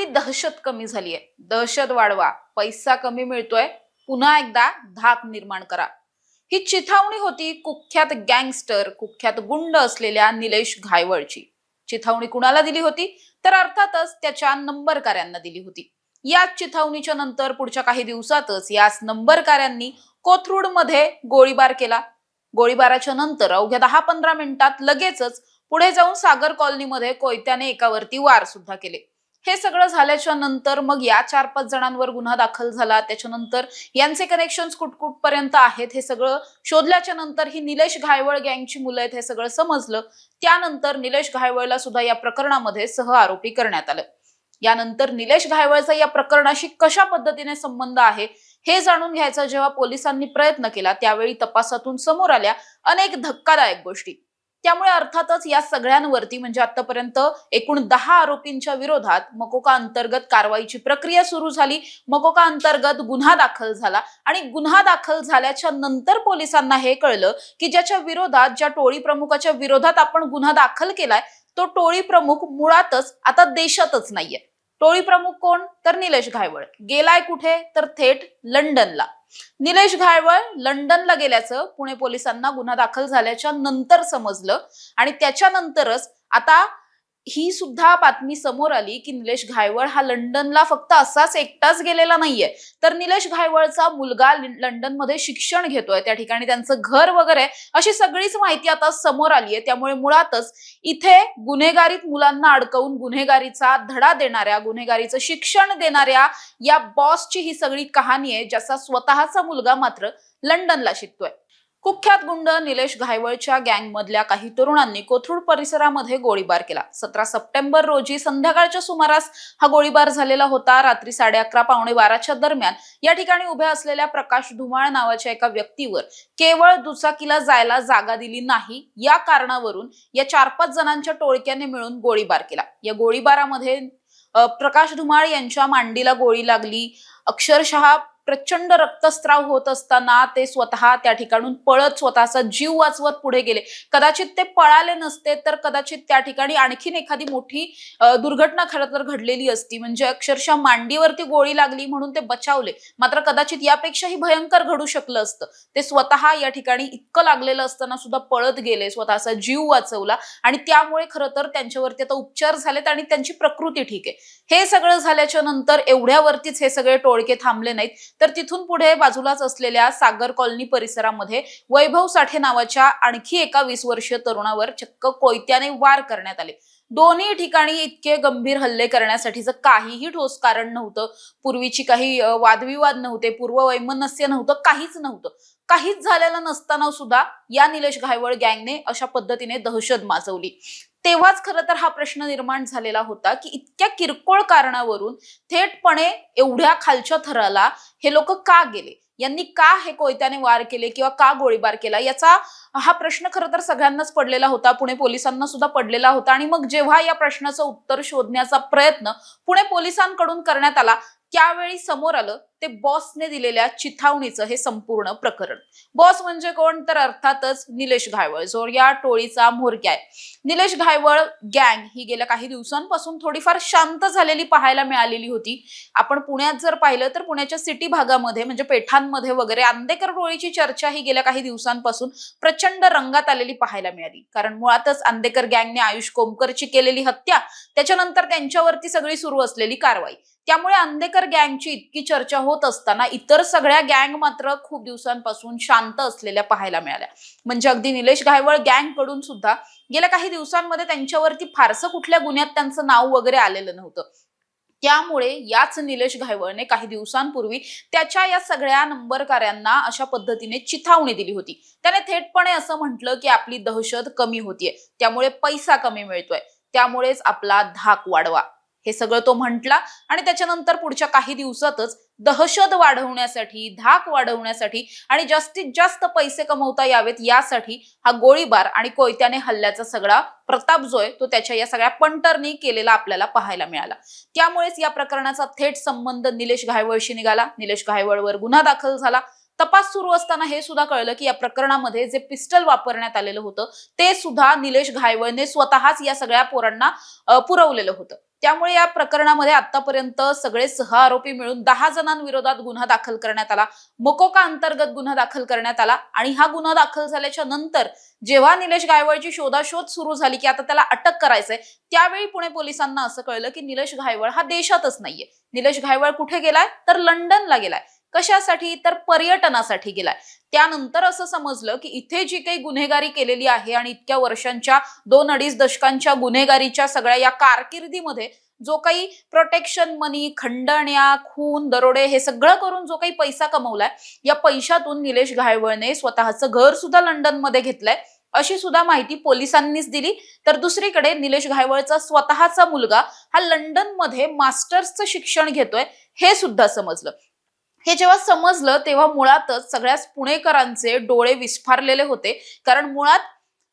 आपली दहशत कमी झाली आहे दहशत वाढवा. पैसा कमी मिळतोय. पुन्हा एकदा धाक निर्माण करा. ही चिथावणी होती कुख्यात गँगस्टर कुख्यात गुंड असलेल्या निलेश घायवळची. चिथावणी कुणाला दिली होती? तर अर्थातच त्याच्या नंबरकार्यांना दिली होती. याच चिथावणीच्या नंतर पुढच्या काही दिवसातच याच नंबरकार्यांनी कोथरूडमध्ये गोळीबार केला. गोळीबाराच्या नंतर अवघ्या दहा पंधरा मिनिटात लगेचच पुढे जाऊन सागर कॉलनीमध्ये कोयत्याने एकावरती वार सुद्धा केले. हे सगळं झाल्याच्यानंतर मग या चार पाच जणांवर गुन्हा दाखल झाला. त्याच्यानंतर यांचे कनेक्शन कुठकुठपर्यंत आहेत हे सगळं. शोधल्याच्या नंतर ही निलेश घायवळ गँगची मुलं आहेत हे सगळं समजलं. त्यानंतर निलेश घायवळला सुद्धा या प्रकरणामध्ये सह आरोपी करण्यात आलं. यानंतर निलेश घायवळचा या प्रकरणाशी कशा पद्धतीने संबंध आहे हे जाणून घ्यायचा जेव्हा पोलिसांनी प्रयत्न केला त्यावेळी तपासातून समोर आल्या अनेक धक्कादायक गोष्टी. त्यामुळे अर्थातच या सगळ्यांवरती म्हणजे आतापर्यंत एकूण दहा आरोपींच्या विरोधात मकोका अंतर्गत कारवाईची प्रक्रिया सुरू झाली. मकोका अंतर्गत गुन्हा दाखल झाला आणि गुन्हा दाखल झाल्याच्यानंतर पोलिसांना हे कळलं की ज्याच्या विरोधात ज्या टोळी प्रमुखाच्या विरोधात आपण गुन्हा दाखल केलाय तो टोळी प्रमुख मुळातच आता देशातच नाहीये. टोळी प्रमुख कोण? तर निलेश घायवळ. गेलाय कुठे? तर थेट लंडनला. निलेश घायवळ लंडनला गेल्याचं पुणे पोलिसांना गुन्हा दाखल झाल्याच्यानंतर समजलं आणि त्याच्यानंतरच आता ही सुद्धा बातमी समोर आली की निलेश घायवळ हा लंडनला फक्त असाच एकटाच गेलेला नाहीये. तर निलेश घायवळचा मुलगा लंडनमध्ये शिक्षण घेतोय. त्या ठिकाणी त्यांचं घर वगैरे अशी सगळीच माहिती आता समोर आली आहे त्यामुळे मुळातच इथे गुन्हेगारीत मुलांना अडकवून गुन्हेगारीचा धडा देणाऱ्या गुन्हेगारीचं शिक्षण देणाऱ्या या बॉसची ही सगळी कहाणी आहे ज्याचा स्वतःचा मुलगा मात्र लंडनला शिकतोय. कुख्यात गुंड निलेश घायवळच्या गँग मधल्या काही तरुणांनी कोथरूड परिसरामध्ये गोळीबार केला. सतरा सप्टेंबर रोजी संध्याकाळच्या सुमारास हा गोळीबार झालेला होता. रात्री साडे अकरा पावणे बाराच्या दरम्यान या ठिकाणी उभ्या असलेल्या प्रकाश धुमाळ नावाच्या एका व्यक्तीवर केवळ दुचाकीला जायला जागा दिली नाही. या कारणावरून या चार पाच जणांच्या टोळक्याने मिळून गोळीबार केला. या गोळीबारामध्ये प्रकाश धुमाळ यांच्या मांडीला गोळी लागली. अक्षरशः प्रचंड रक्तस्त्राव होत असताना ते स्वतः त्या ठिकाणून पळत स्वतःचा जीव वाचवत पुढे गेले. कदाचित ते पळाले नसते तर कदाचित त्या ठिकाणी आणखीन एखादी मोठी दुर्घटना खरं तर घडलेली असती. म्हणजे अक्षरशः मांडीवरती गोळी लागली म्हणून ते बचावले. मात्र कदाचित यापेक्षाही भयंकर घडू शकलं असतं. ते स्वतः या ठिकाणी इतकं लागलेलं असताना सुद्धा पळत गेले स्वतःचा जीव वाचवला आणि त्यामुळे खरं तर त्यांच्यावरती आता उपचार झालेत आणि त्यांची प्रकृती ठीक आहे. हे सगळं झाल्याच्यानंतर एवढ्यावरतीच हे सगळे टोळके थांबले नाहीत. तर तिथून पुढे बाजूलाच असलेल्या सागर कॉलनी परिसरामध्ये वैभव साठे नावाच्या आणखी एका वीस वर्षीय तरुणावर चक्क कोयत्याने वार करण्यात आले. दोन्ही ठिकाणी इतके गंभीर हल्ले करण्यासाठीचं काहीही ठोस कारण नव्हतं. पूर्वीची काही वादविवाद नव्हते पूर्व वैमनस्य नव्हतं काहीच नव्हतं. काहीच झालेलं नसताना सुद्धा या निलेश घायवळ गँगने अशा पद्धतीने दहशत माजवली. तेव्हाच खरं तर हा प्रश्न निर्माण झालेला होता की इतक्या किरकोळ कारणावरून थेटपणे एवढ्या खालच्या थराला हे लोक का गेले? यांनी का हे कोयत्याने वार केले किंवा का गोळीबार केला? याचा हा प्रश्न खरं तर सगळ्यांनाच पडलेला होता पुणे पोलिसांना सुद्धा पडलेला होता आणि मग जेव्हा या प्रश्नाचं उत्तर शोधण्याचा प्रयत्न पुणे पोलिसांकडून करण्यात आला त्यावेळी समोर आलं ते बॉसने दिलेल्या चिथावणीचं हे संपूर्ण प्रकरण. बॉस म्हणजे कोण? तर अर्थातच निलेश घायवळ. जो या टोळीचा म्होरक्या आहे. निलेश घायवळ गँग ही गेल्या काही दिवसांपासून थोडीफार शांत झालेली पाहायला मिळालेली होती. आपण पुण्यात जर पाहिलं तर पुण्याच्या सिटी भागामध्ये म्हणजे पेठांमध्ये वगैरे आंदेकर टोळीची चर्चा ही गेल्या काही दिवसांपासून प्रचंड रंगात आलेली पाहायला मिळाली. कारण मुळातच आंदेकर गँगने आयुष कोमकरची केलेली हत्या त्याच्यानंतर त्यांच्यावरती सगळी सुरू असलेली कारवाई. त्यामुळे अंदेकर गँगची इतकी चर्चा होत असताना इतर सगळ्या गँग मात्र खूप दिवसांपासून शांत असलेल्या पाहायला मिळाल्या. म्हणजे अगदी निलेश घायवळ गँगकडून सुद्धा गेल्या काही दिवसांमध्ये त्यांच्यावरती फारसं कुठल्या गुन्ह्यात त्यांचं नाव वगैरे आलेलं नव्हतं. त्यामुळे याच निलेश घायवळने काही दिवसांपूर्वी त्याच्या या सगळ्या नंबरकार्यांना अशा पद्धतीने चिथावणी दिली होती. त्याने थेटपणे असं म्हटलं की आपली दहशत कमी होतीये. त्यामुळे पैसा कमी मिळतोय. त्यामुळेच आपला धाक वाढवा. हे सगळं तो म्हटला आणि त्याच्यानंतर पुढच्या काही दिवसातच दहशत वाढवण्यासाठी धाक वाढवण्यासाठी आणि जास्तीत जास्त पैसे कमवता यावेत यासाठी हा गोळीबार आणि कोयत्याने हल्ल्याचा सगळा प्रताप जो आहे तो त्याच्या या सगळ्या पंटरनी केलेला आपल्याला पाहायला मिळाला. त्यामुळेच या प्रकरणाचा थेट संबंध निलेश घायवळशी निघाला. निलेश घायवळवर गुन्हा दाखल झाला. तपास सुरू असताना हे सुद्धा कळलं की या प्रकरणामध्ये जे पिस्टल वापरण्यात आलेलं होतं ते सुद्धा निलेश घायवळने स्वतःच या सगळ्या पोरांना पुरवलेलं होतं. त्यामुळे या प्रकरणामध्ये आतापर्यंत सगळे सह आरोपी मिळून दहा जणांविरोधात गुन्हा दाखल करण्यात आला. मकोका अंतर्गत गुन्हा दाखल करण्यात आला आणि हा गुन्हा दाखल झाल्याच्यानंतर जेव्हा निलेश गायवळची शोधाशोध सुरू झाली की आता त्याला अटक करायचंय त्यावेळी पुणे पोलिसांना असं कळलं की निलेश घायवळ हा देशातच नाहीये. निलेश घायवळ कुठे गेलाय? तर लंडनला गेलाय. कशासाठी तर पर्यटनासाठी गेलाय. त्यानंतर असं समजलं की इथे जी काही गुन्हेगारी केलेली आहे आणि इतक्या वर्षांच्या दोन अडीच दशकांच्या गुन्हेगारीच्या सगळ्या या कारकिर्दीमध्ये जो काही प्रोटेक्शन मनी खंडण्या खून दरोडे हे सगळं करून जो काही पैसा कमवलाय या पैशातून निलेश घायवळने स्वतःचं घर सुद्धा लंडनमध्ये घेतलंय. अशी सुद्धा माहिती पोलिसांनीच दिली. तर दुसरीकडे निलेश घायवळचा स्वतःचा मुलगा हा लंडनमध्ये मास्टर्सचं शिक्षण घेतोय हे सुद्धा समजलं. हे जेव्हा समजलं तेव्हा मुळातच सगळ्याच पुणेकरांचे डोळे विस्फारलेले होते. कारण मुळात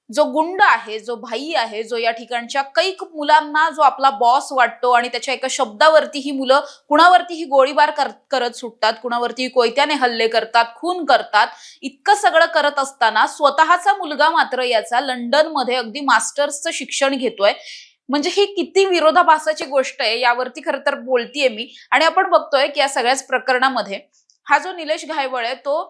जो गुंड आहे जो भाई आहे जो या ठिकाणच्या कैक मुलांना जो आपला बॉस वाटतो आणि त्याच्या एका शब्दावरती ही मुलं कुणावरतीही गोळीबार कर, करत सुटतात कुणावरती कोयत्याने हल्ले करतात खून करतात इतकं सगळं करत असताना स्वतःचा मुलगा मात्र याचा लंडनमध्ये अगदी मास्टर्सचं शिक्षण घेतोय. म्हणजे ही किती विरोधाभासाची गोष्ट आहे यावरती खरं तर बोलतीये मी. आणि आपण बघतोय की या सगळ्याच प्रकरणामध्ये हा जो निलेश घायवळ आहे तो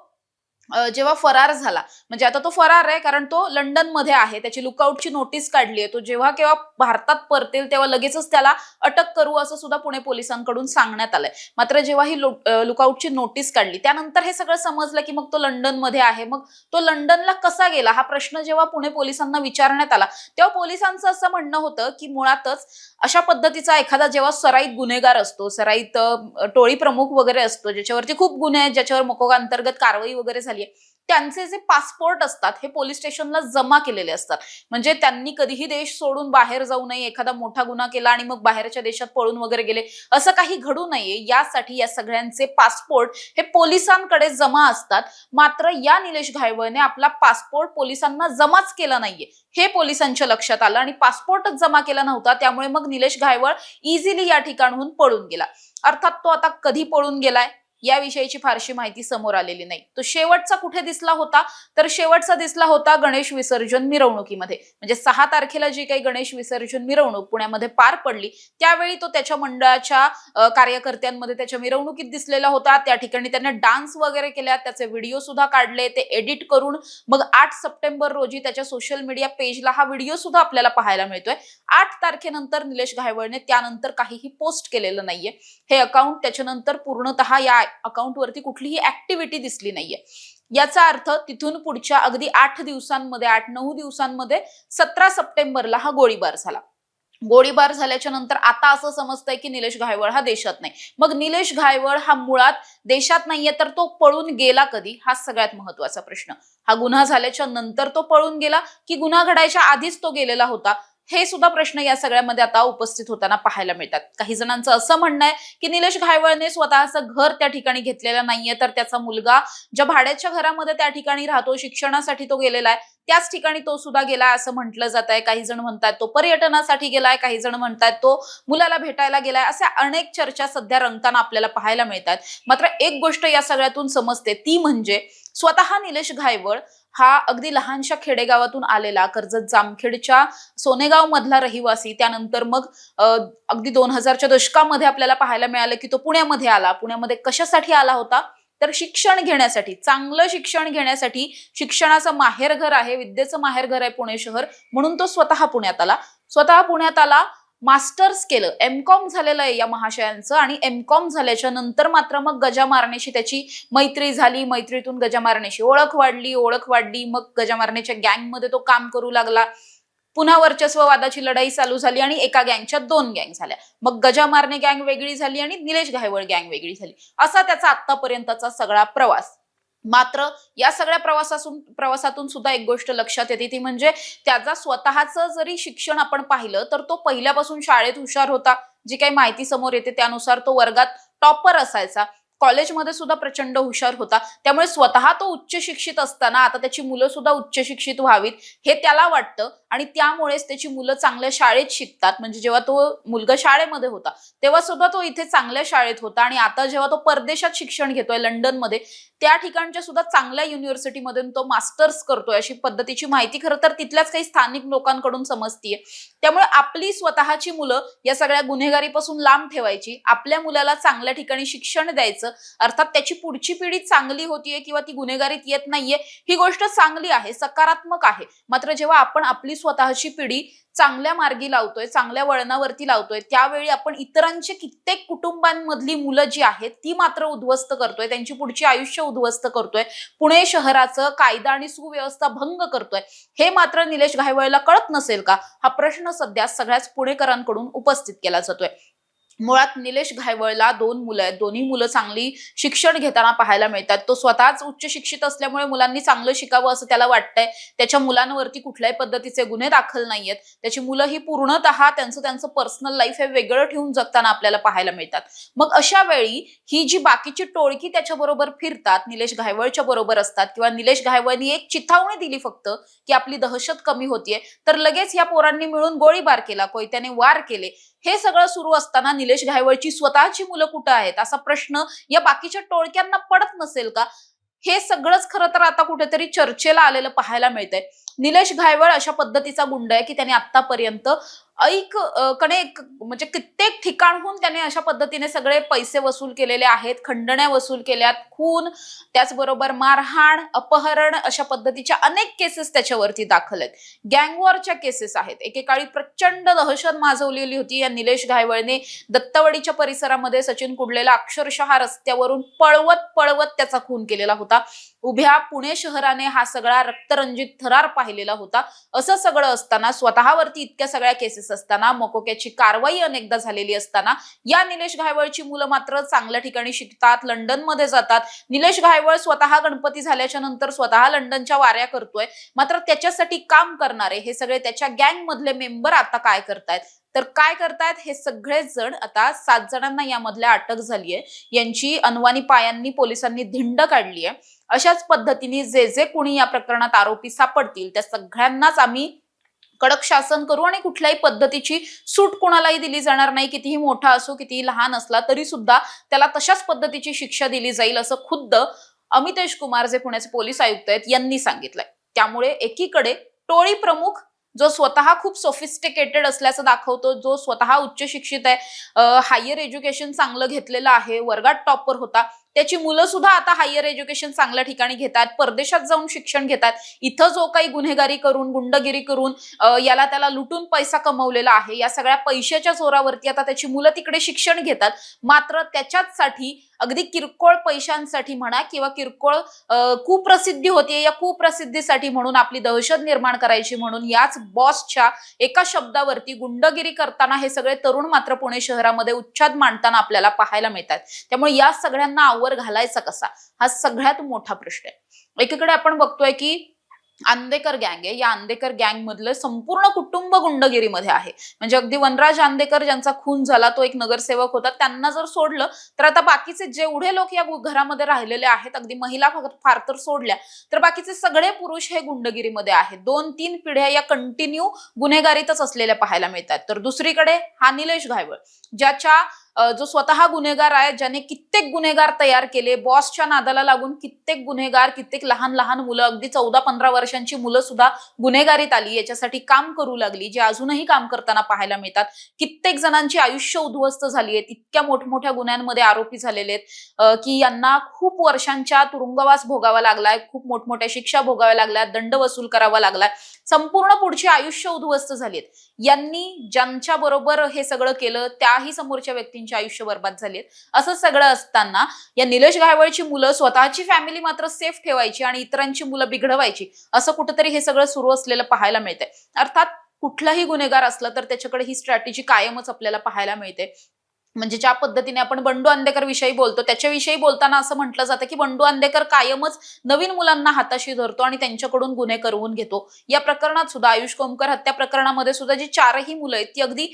जेव्हा फरार झाला म्हणजे आता तो फरार आहे कारण तो लंडनमध्ये आहे त्याची लुकआउटची नोटीस काढली आहे तो जेव्हा केव्हा भारतात परतेल तेव्हा लगेचच त्याला अटक करू असं सुद्धा पुणे पोलिसांकडून सांगण्यात आलंय. मात्र जेव्हा ही लुकआउटची नोटीस काढली त्यानंतर हे सगळं समजलं की मग तो लंडनमध्ये आहे मग तो लंडनला कसा गेला हा प्रश्न जेव्हा पुणे पोलिसांना विचारण्यात आला तेव्हा पोलिसांचं असं म्हणणं होतं की मुळातच अशा पद्धतीचा एखादा जेव्हा सराईत गुन्हेगार असतो सराईत टोळी प्रमुख वगैरे असतो ज्याच्यावरती खूप गुन्हे आहेत ज्याच्यावर मकोगा अंतर्गत कारवाई वगैरे झाली आहे त्यांचे जे पासपोर्ट असतात हे पोलीस स्टेशनला जमा केलेले असतात. म्हणजे त्यांनी कधीही देश सोडून बाहेर जाऊ नये एखादा मोठा गुन्हा केला आणि मग बाहेरच्या देशात पळून वगैरे गेले असं काही घडू नये. यासाठी या सगळ्यांचे पासपोर्ट हे पोलिसांकडे जमा असतात. मात्र या निलेश घायवळने आपला पासपोर्ट पोलिसांना जमाच केला नाहीये. हे पोलिसांच्या लक्षात आलं आणि पासपोर्टच जमा केला नव्हता त्यामुळे मग निलेश घायवळ इझिली या ठिकाणहून पळून गेला. अर्थात तो आता कधी पळून गेलाय? याविषयीची फारशी माहिती समोर आलेली नाही. तो शेवटचा कुठे दिसला होता? तर शेवटचा दिसला होता गणेश विसर्जन मिरवणुकीमध्ये. म्हणजे सहा तारखेला जी काही गणेश विसर्जन मिरवणूक पुण्यामध्ये पार पडली त्यावेळी तो त्याच्या मंडळाच्या कार्यकर्त्यांमध्ये त्याच्या मिरवणुकीत दिसलेला होता. त्या ठिकाणी त्याने डान्स वगैरे केल्या त्याचे व्हिडिओ सुद्धा काढले ते एडिट करून मग आठ सप्टेंबर रोजी त्याच्या सोशल मीडिया पेजला हा व्हिडिओ सुद्धा आपल्याला पाहायला मिळतोय. आठ तारखेनंतर निलेश घायवळने त्यानंतर काहीही पोस्ट केलेलं नाहीये. हे अकाउंट त्याच्यानंतर पूर्णतः या अकाउंटवरती कुठलीही ऍक्टिव्हिटी दिसली नाहीये. याचा अर्थ तिथून पुढच्या अगदी आठ दिवसांमध्ये आठ नऊ दिवसांमध्ये सतरा सप्टेंबरला हा गोळीबार झाला. गोळीबार झाल्याच्यानंतर आता असं समजतंय की निलेश घायवळ हा देशात नाही. मग निलेश घायवळ हा मुळात देशात नाहीये तर तो पळून गेला कधी? हा सगळ्यात महत्त्वाचा प्रश्न. हा गुन्हा झाल्याच्यानंतर तो पळून गेला की गुन्हा घडायच्या आधीच तो गेलेला होता? हे सुद्धा प्रश्न या सगळ्यामध्ये आता उपस्थित होताना पाहायला मिळतात. काही जणांचं असं म्हणणं आहे की निलेश घायवळने स्वतःचं घर त्या ठिकाणी घेतलेलं नाहीये तर त्याचा मुलगा ज्या भाड्याच्या घरामध्ये त्या ठिकाणी राहतो शिक्षणासाठी तो गेलेला आहे त्याच ठिकाणी तो सुद्धा गेलाय असं म्हटलं जात आहे. काही जण म्हणतात तो पर्यटनासाठी गेलाय काही जण म्हणतात तो मुलाला भेटायला गेलाय अशा अनेक चर्चा सध्या रंगताना आपल्याला पाहायला मिळतात. मात्र एक गोष्ट या सगळ्यातून समजते ती म्हणजे स्वतः निलेश घायवळ हा अगदी लहानशा खेडेगावातून आलेला कर्जत जामखेडच्या सोनेगाव मधला रहिवासी. त्यानंतर मग अगदी दोन हजारच्या दशकामध्ये आपल्याला पाहायला मिळालं की तो पुण्यामध्ये आला. पुण्यामध्ये कशासाठी आला होता? तर शिक्षण घेण्यासाठी चांगलं शिक्षण घेण्यासाठी शिक्षणाचं माहेरघर आहे विद्येचं माहेरघर आहे पुणे शहर म्हणून तो स्वतः पुण्यात आला. स्वतः पुण्यात आला मास्टर्स केलं. एम कॉम झालेलं आहे या महाशयांचं आणि एम कॉम झाल्याच्यानंतर मात्र मग गजा मारण्याशी त्याची मैत्री झाली. मैत्रीतून गजा मारण्याशी ओळख वाढली. ओळख वाढली मग गजा मारण्याच्या गँगमध्ये तो काम करू लागला. पुन्हा वर्चस्ववादाची लढाई चालू झाली आणि एका गँगच्या दोन गँग झाल्या. मग गजा मारणे गँग वेगळी झाली आणि निलेश घायवळ गँग वेगळी झाली. असा त्याचा आतापर्यंतचा सगळा प्रवास. मात्र या सगळ्या प्रवासातून प्रवासातून सुद्धा एक गोष्ट लक्षात येते. ती म्हणजे त्याचा स्वतःचं जरी शिक्षण आपण पाहिलं तर तो पहिल्यापासून शाळेत हुशार होता. जी काही माहिती समोर येते त्यानुसार तो वर्गात टॉपर असायचा. कॉलेजमध्ये सुद्धा प्रचंड हुशार होता. त्यामुळे स्वतः तो उच्च शिक्षित असताना आता त्याची मुलं सुद्धा उच्च शिक्षित व्हावीत हे त्याला वाटतं. आणि त्यामुळेच त्याची मुलं चांगल्या शाळेत शिकतात. म्हणजे जेव्हा तो मुलगा शाळेमध्ये होता तेव्हा सुद्धा तो इथे चांगल्या शाळेत होता. आणि आता जेव्हा तो परदेशात शिक्षण घेतोय लंडनमध्ये त्या ठिकाणच्या सुद्धा चांगल्या युनिव्हर्सिटीमधून तो मास्टर्स करतोय अशी पद्धतीची माहिती खरं तर तिथल्याच काही स्थानिक लोकांकडून समजतीये. त्यामुळे आपली स्वतःची मुलं या सगळ्या गुन्हेगारीपासून लांब ठेवायची आपल्या मुलाला चांगल्या ठिकाणी शिक्षण द्यायचं अर्थात त्याची पुढची पिढी चांगली होतीये किंवा ती गुन्हेगारीत येत नाहीये ही गोष्ट चांगली आहे सकारात्मक आहे. मात्र जेव्हा आपण आपली स्वतःची पिढी चांगल्या मार्गी लावतोय चांगल्या वळणावरती लावतोय. त्यावेळी आपण इतरांचे कित्येक कुटुंबांमधली मुलं जी आहेत ती मात्र उद्ध्वस्त करतोय. त्यांची पुढची आयुष्य उद्ध्वस्त करतोय. पुणे शहराचं कायदा आणि सुव्यवस्था भंग करतोय. हे मात्र निलेश घायवळेला कळत नसेल का? हा प्रश्न सध्या सगळ्याच पुणेकरांकडून उपस्थित केला जातोय. मुळात निलेश घायवळला दोन मुलं आहेत. दोन्ही मुलं चांगली शिक्षण घेताना पाहायला मिळतात. तो स्वतःच उच्च शिक्षित असल्यामुळे मुलांनी चांगलं शिकावं असं त्याला वाटतंय. त्याच्या मुलांवरती कुठल्याही पद्धतीचे गुन्हे दाखल नाहीयेत. त्याची मुलं ही पूर्णतः त्यांचं त्यांचं पर्सनल लाईफ हे वेगळं ठेवून जगताना आपल्याला पाहायला मिळतात. मग अशा वेळी ही जी बाकीची टोळकी त्याच्याबरोबर फिरतात निलेश घायवळच्या बरोबर असतात किंवा निलेश घायवळनी एक चिथावणी दिली फक्त की आपली दहशत कमी होतीये तर लगेच या पोरांनी मिळून गोळीबार केला कोयत्याने वार केले. हे सगळं सुरू असताना निलेश घायवळची स्वतःची मुलं कुठं आहेत? असा प्रश्न या बाकीच्या टोळक्यांना पडत नसेल का? हे सगळंच खरं तर आता कुठेतरी चर्चेला आलेलं पाहायला मिळतंय. निलेश घायवळ अशा पद्धतीचा गुंड आहे की त्याने आतापर्यंत ऐक अ, कडे म्हणजे कित्येक ठिकाणहून त्याने अशा पद्धतीने सगळे पैसे वसूल केलेले आहेत खंडण्या वसूल केल्यात. खून त्याचबरोबर मारहाण अपहरण अशा पद्धतीच्या अनेक केसेस त्याच्यावरती दाखल आहेत. गँगवॉरच्या केसेस आहेत. एकेकाळी प्रचंड दहशत माजवलेली होती या निलेश घायवळने. दत्तवाडीच्या परिसरामध्ये सचिन कुडलेला अक्षरशः रस्त्यावरून पळवत पळवत त्याचा खून केलेला होता. उभ्या पुणे शहराने हा सगळा रक्तरंजित थरार पाहिलेला होता. असं सगळं असताना स्वतःवरती इतक्या सगळ्या केसेस असताना मकोक्याची कारवाई अनेकदा झालेली असताना या निलेश घायवळची मुलं मात्र चांगल्या ठिकाणी शिकतात लंडनमध्ये जातात. निलेश घायवळ स्वतः गणपती झाल्याच्यानंतर स्वतः लंडनच्या वाऱ्या करतोय. मात्र त्याच्यासाठी काम करणारे हे सगळे त्याच्या गँग मधले मेंबर आता काय करतायत? तर काय करतायत हे सगळेच जण आता सात जणांना यामधल्या अटक झाली आहे यांची अनवानी पायांनी पोलिसांनी धिंड काढली आहे अशाच पद्धतीने जे जे कोणी या प्रकरणात आरोपी सापडतील त्या सगळ्यांनाच आम्ही कडक शासन करू आणि कुठल्याही पद्धतीची सूट कोणालाही दिली जाणार नाही. कितीही मोठा असो कितीही लहान असला तरी सुद्धा त्याला तशाच पद्धतीची शिक्षा दिली जाईल असं खुद्द अमितेश कुमार जे पुण्याचे पोलीस आयुक्त आहेत यांनी सांगितलंय. त्यामुळे एकीकडे टोळी प्रमुख जो स्वतः खूप सोफिस्टिकेटेड असल्याचं दाखवतो जो स्वतः उच्च शिक्षित आहे हायर एज्युकेशन चांगलं घेतलेलं आहे वर्गात टॉपर होता त्याची मुलं सुद्धा आता हायर एज्युकेशन चांगल्या ठिकाणी घेतात परदेशात जाऊन शिक्षण घेतात. इथं जो काही गुन्हेगारी करून गुंडगिरी करून याला त्याला लुटून पैसा कमवलेला आहे या सगळ्या पैशाच्या जोरावरती आता त्याची मुलं तिकडे शिक्षण घेतात. मात्र त्याच्याचसाठी अगदी किरकोळ पैशांसाठी म्हणा किंवा किरकोळ कुप्रसिद्धी होतीये या कुप्रसिद्धीसाठी म्हणून आपली दहशत निर्माण करायची म्हणून याच बॉसच्या एका शब्दावरती गुंडगिरी करताना हे सगळे तरुण मात्र पुणे शहरामध्ये उच्छाद मांडताना आपल्याला पाहायला मिळतात. त्यामुळे या सगळ्यांना आवर घालायचा कसा? हा सगळ्यात मोठा प्रश्न आहे. एकीकडे आपण बघतोय की आंदेकर गँग आहे. या आंदेकर गँग मधलं संपूर्ण कुटुंब गुंडगिरीमध्ये आहे. म्हणजे अगदी वनराज आंदेकर ज्यांचा खून झाला तो एक नगरसेवक होता. त्यांना जर सोडलं तर आता बाकीचे जेवढे लोक या घरामध्ये राहिलेले आहेत अगदी महिला फार तर सोडल्या तर बाकीचे सगळे पुरुष हे गुंडगिरीमध्ये आहेत. दोन तीन पिढ्या या कंटिन्यू गुन्हेगारीतच असलेल्या पाहायला मिळतात. तर दुसरीकडे हा निलेश घायवळ ज्याच्या जो स्वतः गुन्हेगार आहे ज्याने कित्येक गुन्हेगार तयार केले बॉसच्या नादाला लागून कित्येक गुन्हेगार कित्येक लहान लहान मुलं अगदी चौदा पंधरा वर्षांची मुलं सुद्धा गुन्हेगारीत आली याच्यासाठी काम करू लागली जे अजूनही काम करताना पाहायला मिळतात. कित्येक जणांची आयुष्य उद्ध्वस्त झाली आहेत इतक्या मोठमोठ्या गुन्ह्यांमध्ये आरोपी झालेले आहेत की यांना खूप वर्षांच्या तुरुंगवास भोगावा लागलाय खूप मोठमोठ्या शिक्षा भोगाव्या लागल्या दंड वसूल करावा लागलाय. संपूर्ण पुढची आयुष्य उद्ध्वस्त झाली आहेत. यांनी ज्यांच्या बरोबर हे सगळं केलं त्याही समोरच्या व्यक्तींचे आयुष्य बर्बाद झालेत असं सगळं असताना या निलेश गायवळची मुलं स्वतःची फॅमिली मात्र सेफ ठेवायची आणि इतरांची मुलं बिघडवायची असं कुठेतरी हे सगळं सुरू असलेलं पाहायला मिळतंय. अर्थात कुठलाही गुन्हेगार असला तर त्याच्याकडे ही स्ट्रॅटेजी कायमच आपल्याला पाहायला मिळते. म्हणजे ज्या पद्धतीने आपण बंडू अंधेकर विषयी बोलतो त्याच्याविषयी बोलताना असं म्हटलं जातं की बंडू अंधेकर कायमच नवीन मुलांना हाताशी धरतो आणि त्यांच्याकडून गुन्हे करवून घेतो. या प्रकरणात सुद्धा आयुष कोमकर हत्या प्रकरणामध्ये सुद्धा जी चारही मुलं आहेत ती अगदी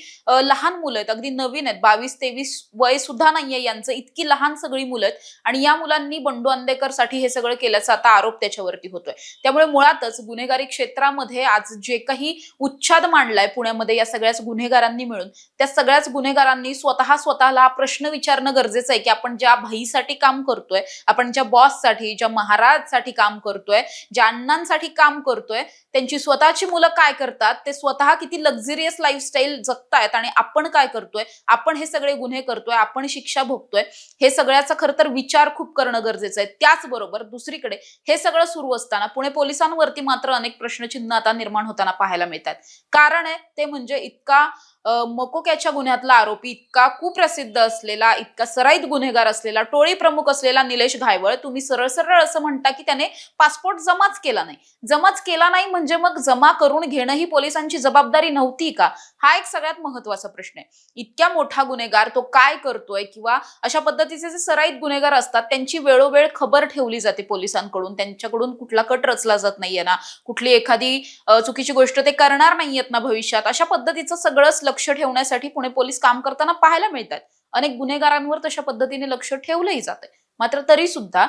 लहान मुलं आहेत अगदी नवीन आहेत. बावीस तेवीस वय सुद्धा नाहीये यांचं इतकी लहान सगळी मुलं आहेत. आणि या मुलांनी बंडू अंधेकरसाठी हे सगळं केल्याचा आता आरोप त्याच्यावरती होतोय. त्यामुळे मुळातच गुन्हेगारी क्षेत्रामध्ये आज जे काही उच्छाद मांडलाय पुण्यामध्ये या सगळ्याच गुन्हेगारांनी मिळून त्या सगळ्याच गुन्हेगारांनी स्वतः स्वतःला प्रश्न विचारणं गरजेचं आहे की आपण ज्या भाईसाठी काम करतोय आपण ज्या बॉससाठी ज्या महाराजसाठी काम करतोय ज्या अण्णांसाठी काम करतोय त्यांची स्वतःची मुलं काय करतात ते स्वतः किती लक्झरियस लाईफस्टाईल जगतायत आणि आपण काय करतोय आपण हे सगळे गुन्हे करतोय आपण शिक्षा भोगतोय हे सगळ्याचा खरं तर विचार खूप करणं गरजेचं आहे. त्याचबरोबर दुसरीकडे हे सगळं सुरू असताना पुणे पोलिसांवरती मात्र अनेक प्रश्नचिन्ह आता निर्माण होताना पाहायला मिळतात कारण आहे ते म्हणजे इतका मकोक्याच्या गुन्ह्यातला आरोपी इतका कुप्रसिद्ध असलेला इतका सराईत गुन्हेगार असलेला टोळी प्रमुख असलेला निलेश घायवळ तुम्ही सरळ सरळ असं म्हणता की त्याने पासपोर्ट जमाच केला नाही. जमाच केला नाही म्हणजे मग जमा करून घेणं ही पोलिसांची जबाबदारी नव्हती का? हा एक सगळ्यात महत्त्वाचा प्रश्न आहे. इतक्या मोठा गुन्हेगार तो काय करतोय किंवा अशा पद्धतीचे जे सराईत गुन्हेगार असतात त्यांची वेळोवेळ खबर ठेवली जाते पोलिसांकडून त्यांच्याकडून कुठला कट रचला जात नाहीये ना. कुठली एखादी चुकीची गोष्ट ते करणार नाहीयेत ना भविष्यात. अशा पद्धतीचं सगळंच लक्ष ठेवण्यासाठी पुणे पोलीस काम करताना पाहायला मिळतात. अनेक गुन्हेगारांवर तशा पद्धतीने लक्ष ठेवलंही जाते मात्र तरी सुद्धा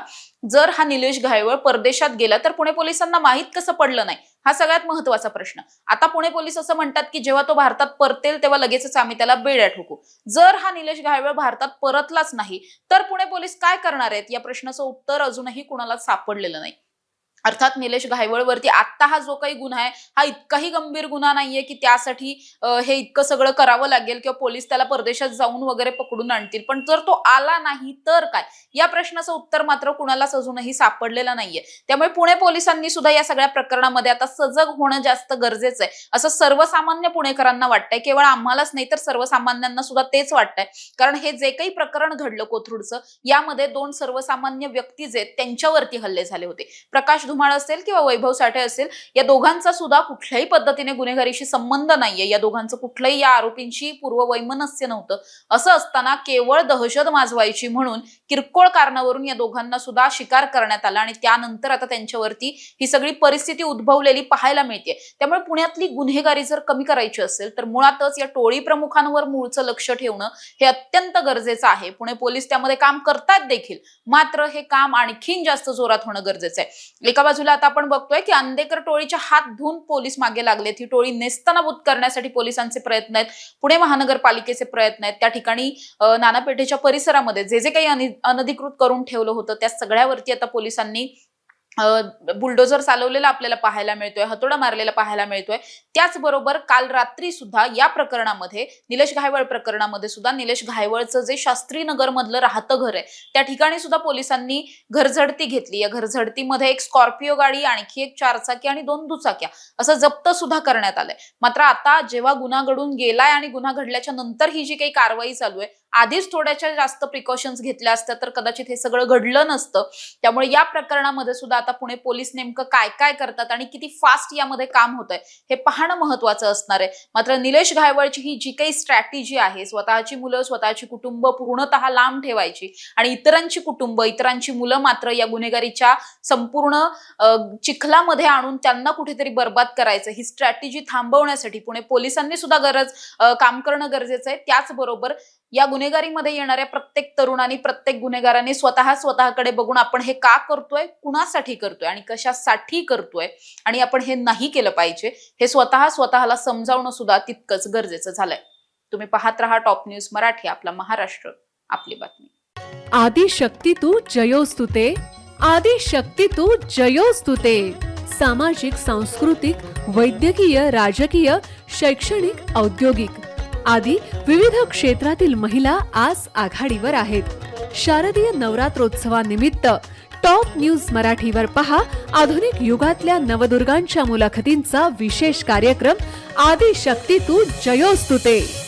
जर हा निलेश घायवळ परदेशात गेला तर पुणे पोलिसांना माहीत कसं पडलं नाही? हा सगळ्यात महत्त्वाचा प्रश्न. आता पुणे पोलीस असं म्हणतात की जेव्हा तो भारतात परतेल तेव्हा लगेचच आम्ही त्याला बेड्या ठोकू. जर हा निलेश घायवळ भारतात परतलाच नाही तर पुणे पोलीस काय करणार आहेत? या प्रश्नाचं उत्तर अजूनही कुणाला सापडलेलं नाही. अर्थात निलेश घायवळवरती आत्ता हा जो काही गुन्हा आहे हा इतकाही गंभीर गुन्हा नाहीये की त्यासाठी हे इतकं सगळं करावं लागेल किंवा पोलीस त्याला परदेशात जाऊन वगैरे पकडून आणतील. पण जर तो आला नाही तर काय? या प्रश्नाचं उत्तर मात्र कुणालाच अजूनही सापडलेलं नाहीये. त्यामुळे पुणे पोलिसांनी सुद्धा या सगळ्या प्रकरणामध्ये आता सजग होणं जास्त गरजेचं आहे. असं सर्वसामान्य पुणेकरांना वाटतंय. केवळ आम्हालाच नाही तर सर्वसामान्यांना सुद्धा तेच वाटतंय. कारण हे जे काही प्रकरण घडलं कोथरूडचं यामध्ये दोन सर्वसामान्य व्यक्ती जे त्यांच्यावरती हल्ले झाले होते. प्रकाश धुमाळ असेल किंवा वैभव साठे असेल या दोघांचा सुद्धा कुठल्याही पद्धतीने गुन्हेगारीशी संबंध नाहीये. या दोघांचं कुठलंही या आरोपींशी पूर्ववैमनस्य नव्हतं. असं असताना केवळ दहशत माजवायची म्हणून किरकोळ कारणावरून या दोघांना सुद्धा शिकार करण्यात आला आणि त्यानंतर आता त्यांच्यावरती ही सगळी परिस्थिती उद्भवलेली पाहायला मिळते. त्यामुळे पुण्यातली गुन्हेगारी जर कमी करायची असेल तर मुळातच या टोळी प्रमुखांवर मूळचं लक्ष ठेवणं हे अत्यंत गरजेचं आहे. पुणे पोलीस त्यामध्ये काम करतात देखील मात्र हे काम आणखीन जास्त जोरात होणं गरजेचं आहे. एका बाजूला आता आपण बघतोय की अंधेकर टोळीच्या हात धुवून पोलीस मागे लागलेत ही टोळी नेस्तनाबूत करण्यासाठी पोलिसांचे प्रयत्न आहेत. पुणे महानगरपालिकेचे प्रयत्न आहेत. त्या ठिकाणी नानापेठेच्या परिसरामध्ये जे जे काही अनधिकृत करून ठेवलं होतं त्या सगळ्यावरती आता पोलिसांनी बुलडोझर चालवलेला आपल्याला पाहायला मिळतोय हतोडा मारलेला पाहायला मिळतोय. त्याचबरोबर काल रात्री सुद्धा या प्रकरणामध्ये निलेश घायवळ प्रकरणामध्ये सुद्धा निलेश घायवळचं जे शास्त्री मधलं राहतं घर आहे त्या ठिकाणी सुद्धा पोलिसांनी घरझडती घेतली. या घरझडतीमध्ये एक स्कॉर्पिओ गाडी आणखी एक चारचाकी आणि दोन दुचाक्या असं जप्त सुद्धा करण्यात आलंय. मात्र आता जेव्हा गुन्हा घडून गेलाय आणि गुन्हा घडल्याच्या नंतर ही जी काही कारवाई चालू आहे आधीच थोड्याशा जास्त प्रिकॉशन्स घेतल्या असत्या तर कदाचित हे सगळं घडलं नसतं. त्यामुळे या प्रकरणामध्ये सुद्धा आता पुणे पोलीस नेमकं काय काय करतात आणि किती फास्ट यामध्ये काम होत आहे हे पाहणं महत्वाचं असणार आहे. मात्र निलेश घायवळची ही जी काही स्ट्रॅटेजी आहे स्वतःची मुलं स्वतःची कुटुंब पूर्णतः लांब ठेवायची आणि इतरांची कुटुंब इतरांची मुलं मात्र या गुन्हेगारीच्या संपूर्ण चिखलामध्ये आणून त्यांना कुठेतरी बर्बाद करायचं. ही स्ट्रॅटेजी थांबवण्यासाठी पुणे पोलिसांनी सुद्धा गरज काम करणं गरजेचं आहे. त्याचबरोबर या गुन्हेगारीमध्ये येणाऱ्या प्रत्येक तरुणांनी प्रत्येक गुन्हेगारांनी स्वतः स्वतःकडे बघून आपण हे का करतोय कुणासाठी करतोय आणि कशासाठी करतोय आणि आपण हे नाही केलं पाहिजे हे स्वतः स्वतःला समजावणं सुद्धा तितकंच गरजेचं झालंय. तुम्ही पाहत राहा टॉप न्यूज मराठी आपला महाराष्ट्र आपली बातमी. आदि शक्ती तू जयोस्तुते आदि शक्ती तू जयोस्तुते. सामाजिक सांस्कृतिक वैद्यकीय राजकीय शैक्षणिक औद्योगिक. आदी विविध क्षेत्रातील महिला आज आघाडीवर आहेत. शारदीय नवरात्रोत्सवानिमित्त टॉप न्यूज मराठीवर पहा आधुनिक युगातल्या नवदुर्गांच्या मुलाखतींचा विशेष कार्यक्रम आदिशक्ती तू जयोस्तुते.